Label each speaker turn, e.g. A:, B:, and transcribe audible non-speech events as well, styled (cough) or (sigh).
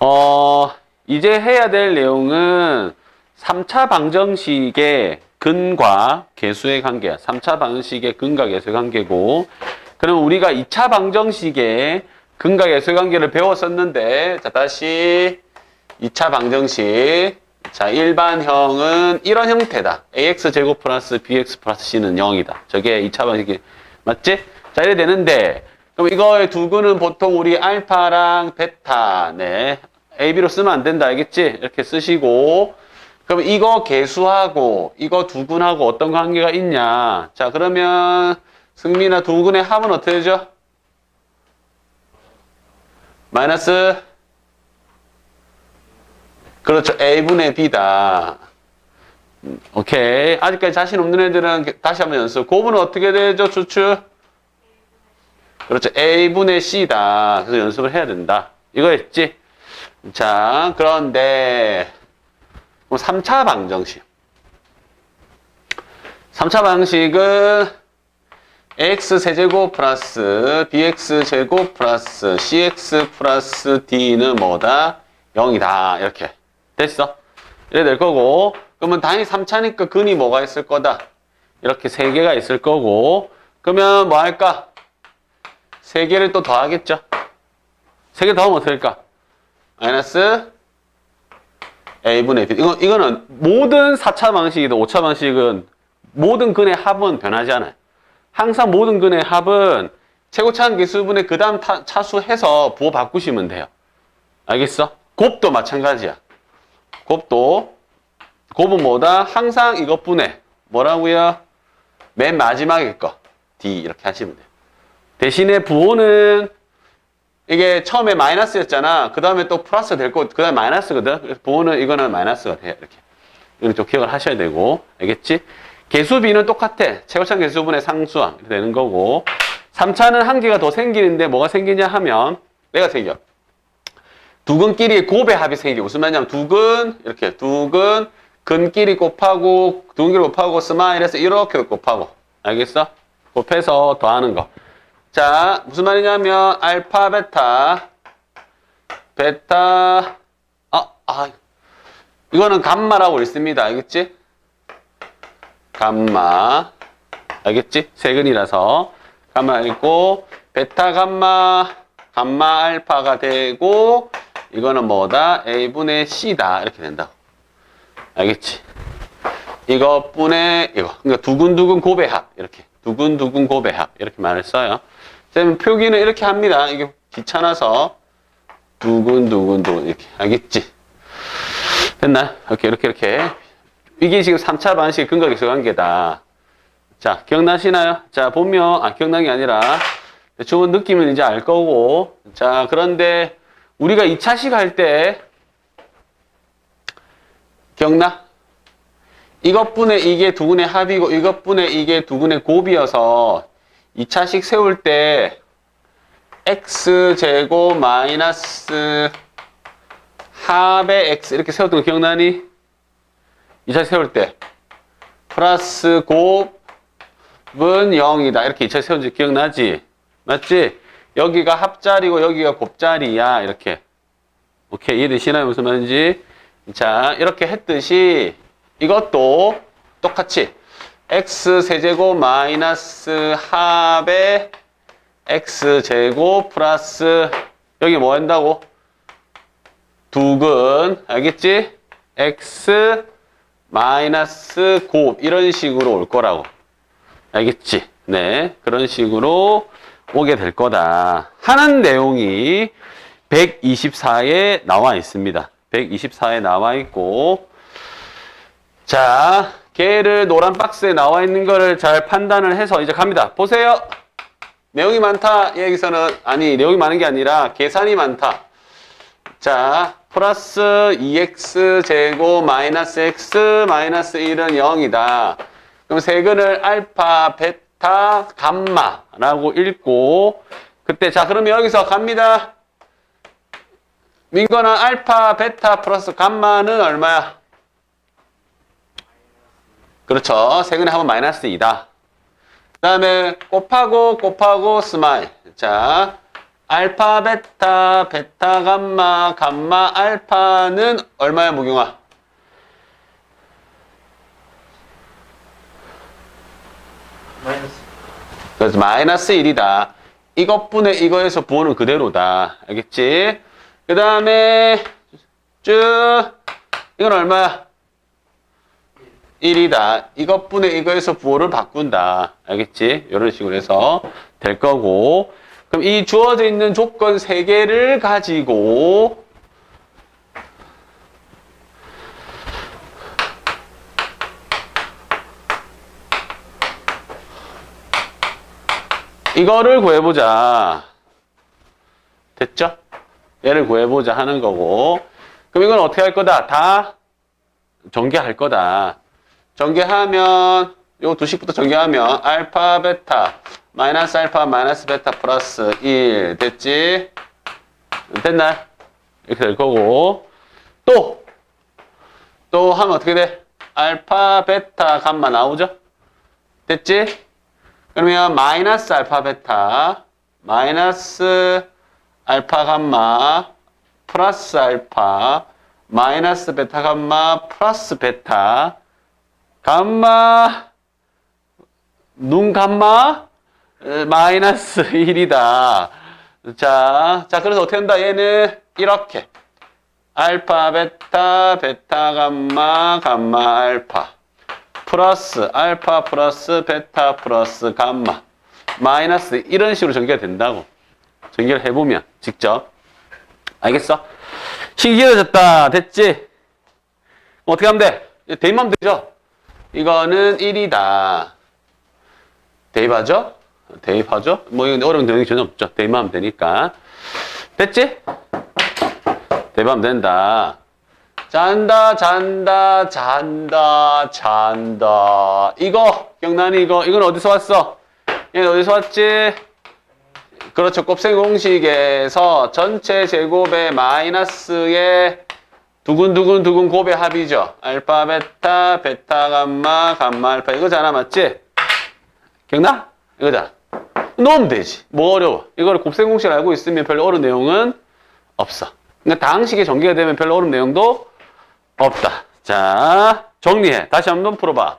A: 어, 이제 해야 될 내용은 3차 방정식의 근과 개수의 관계야. 3차 방정식의 근과 개수의 관계고, 그럼 우리가 2차 방정식의 근과 개수의 관계를 배웠었는데, 자, 다시 2차 방정식. 자, 일반형은 이런 형태다. ax 제곱 플러스 bx 플러스 c는 0이다. 저게 2차 방정식이, 맞지? 자, 이래 되는데, 그럼 이거의 두근은 보통 우리 알파랑 베타, 네. AB로 쓰면 안 된다. 알겠지? 이렇게 쓰시고. 그럼 이거 개수하고, 이거 두근하고 어떤 관계가 있냐. 자, 그러면 승민아 두근의 합은 어떻게 되죠? 마이너스. 그렇죠. A분의 B다. 음, 오케이. 아직까지 자신 없는 애들은 다시 한번 연습. 곱은 어떻게 되죠? 추측? 그렇죠. A분의 C다. 그래서 연습을 해야 된다. 이거였지? 자, 그런데, 3차 방정식. 3차 방식은 x 세제곱 플러스 bx 제곱 플러스 cx 플러스 d는 뭐다? 0이다. 이렇게. 됐어? 이래 될 거고, 그러면 당연히 3차니까 근이 뭐가 있을 거다? 이렇게 세 개가 있을 거고, 그러면 뭐 할까? 세 개를 또 더하겠죠? 세개 더하면 될까? 마이너스 a분의 b. 이거, 이거는 모든 4차 방식이든 5차 방식은 모든 근의 합은 변하지 않아요. 항상 모든 근의 합은 최고차항 개수분의 그 다음 차수 해서 부호 바꾸시면 돼요. 알겠어? 곱도 마찬가지야. 곱도 곱은 뭐다? 항상 이것분의 뭐라고요? 맨 마지막에 거 D 이렇게 하시면 돼요. 대신에 부호는 이게 처음에 마이너스였잖아. 그 다음에 또 플러스 될 거, 그 다음에 마이너스거든. 그래서 부호는 이거는 마이너스가 돼. 이렇게. 이건 좀 기억을 하셔야 되고. 알겠지? 개수비는 똑같아. 최고차항 개수분의 상수항. 이렇게 되는 거고. 3차는 한 개가 더 생기는데 뭐가 생기냐 하면, 내가 생겨. 두근끼리 곱의 합이 생기고. 무슨 말이냐면, 두근, 이렇게. 두근, 근끼리 곱하고, 두근끼리 곱하고, 스마일에서 이렇게 곱하고. 알겠어? 곱해서 더하는 거. 자, 무슨 말이냐면, 알파, 베타, 베타, 아, 아, 이거는 감마라고 읽습니다. 알겠지? 감마. 알겠지? 세근이라서. 감마 읽고, 베타 감마, 감마 알파가 되고, 이거는 뭐다? A분의 C다. 이렇게 된다고. 알겠지? 이것분의, 이거. 그러니까 두근두근 고배합. 이렇게. 두근두근 고배합. 이렇게 말을 써요. 쌤 표기는 이렇게 합니다. 이게 귀찮아서. 두근두근 두근. 이렇게. 알겠지? 됐나? 이렇게, 이렇게, 이렇게. 이게 지금 3차 방식 근거 계수 관계다. 자, 기억나시나요? 자, 보면, 아, 기억난 게 아니라, 대충 느낌은 이제 알 거고. 자, 그런데 우리가 2차식 할 때, 기억나? 이것분의 이게 두근의 합이고, 이것분의 이게 두근의 곱이어서, 2차식 세울 때, x제곱 마이너스 합의 x, 이렇게 세웠던 거 기억나니? 2차 세울 때 플러스 곱은 0이다. 이렇게 2차 세운 지 기억나지? 맞지? 여기가 합자리고 여기가 곱자리야. 이렇게. 오케이. 이해되시나요? 무슨 말인지? 자, 이렇게 했듯이 이것도 똑같이 x 세제곱 마이너스 합의 x제곱 플러스 여기 뭐 한다고? 두근 알겠지? x 마이너스 곱 이런 식으로 올 거라고 알겠지? 네 그런 식으로 오게 될 거다 하는 내용이 124에 나와 있습니다 124에 나와 있고 자 걔를 노란 박스에 나와 있는 거를 잘 판단을 해서 이제 갑니다 보세요 내용이 많다 여기서는 아니 내용이 많은 게 아니라 계산이 많다 자 플러스 2x 제곱 마이너스 x 마이너스 1은 0이다. 그럼 세근을 알파, 베타, 감마라고 읽고 그때 자 그러면 여기서 갑니다. 민거나 알파, 베타 플러스 감마는 얼마야? 그렇죠. 세근에 하면 마이너스 2다. 그 다음에 곱하고 곱하고 스마일. 자 알파, 베타, 베타, 감마, 감마, 알파는 얼마야, 무경아?
B: 마이너스
A: 그래서 마이너스 1이다. 이것분의 이거에서 부호는 그대로다. 알겠지? 그 다음에 쭉 이건 얼마야? 1이다. 이것분의 이거에서 부호를 바꾼다. 알겠지? 이런 식으로 해서 될 거고 그럼 이 주어져 있는 조건 3개를 가지고 이거를 구해보자. 됐죠? 얘를 구해보자 하는 거고. 그럼 이건 어떻게 할 거다? 다 전개할 거다. 전개하면, 요 두 식부터 전개하면, 알파, 베타, 마이너스 알파, 마이너스 베타, 플러스 1. 됐지? 됐나? 이렇게 될 거고. 또! 또 하면 어떻게 돼? 알파, 베타, 감마 나오죠? 됐지? 그러면 마이너스 알파 베타 마이너스 알파 감마 플러스 알파 마이너스 베타 감마 플러스 베타 감마 눈 감마 에, 마이너스 (laughs) 1이다. 자, 자 그래서 어떻게 한다? 얘는 이렇게 알파 베타 베타 감마 감마 알파 플러스 알파 플러스 베타 플러스 감마 마이너스 이런 식으로 전개가 된다고 전개를 해보면 직접 알겠어? 길어졌다 됐지? 어떻게 하면 돼? 대입하면 되죠? 이거는 1이다 대입하죠? 대입하죠? 뭐 이건 어려운 내용이 전혀 없죠 대입하면 되니까 됐지? 대입하면 된다 잔다, 잔다, 잔다, 잔다. 이거, 기억나니 이거? 이건 어디서 왔어? 얘는 어디서 왔지? 그렇죠. 곱셈 공식에서 전체 제곱의 마이너스의 두근두근 두근 곱의 합이죠. 알파, 베타, 베타, 감마, 감마, 알파. 이거잖아, 맞지? 기억나? 이거잖아. 넣으면 되지. 뭐 어려워. 이거를 곱셈 공식을 알고 있으면 별로 어려운 내용은 없어. 그러니까 다항식에 전개가 되면 별로 어려운 내용도 없다. 자, 정리해. 다시 한번 풀어봐.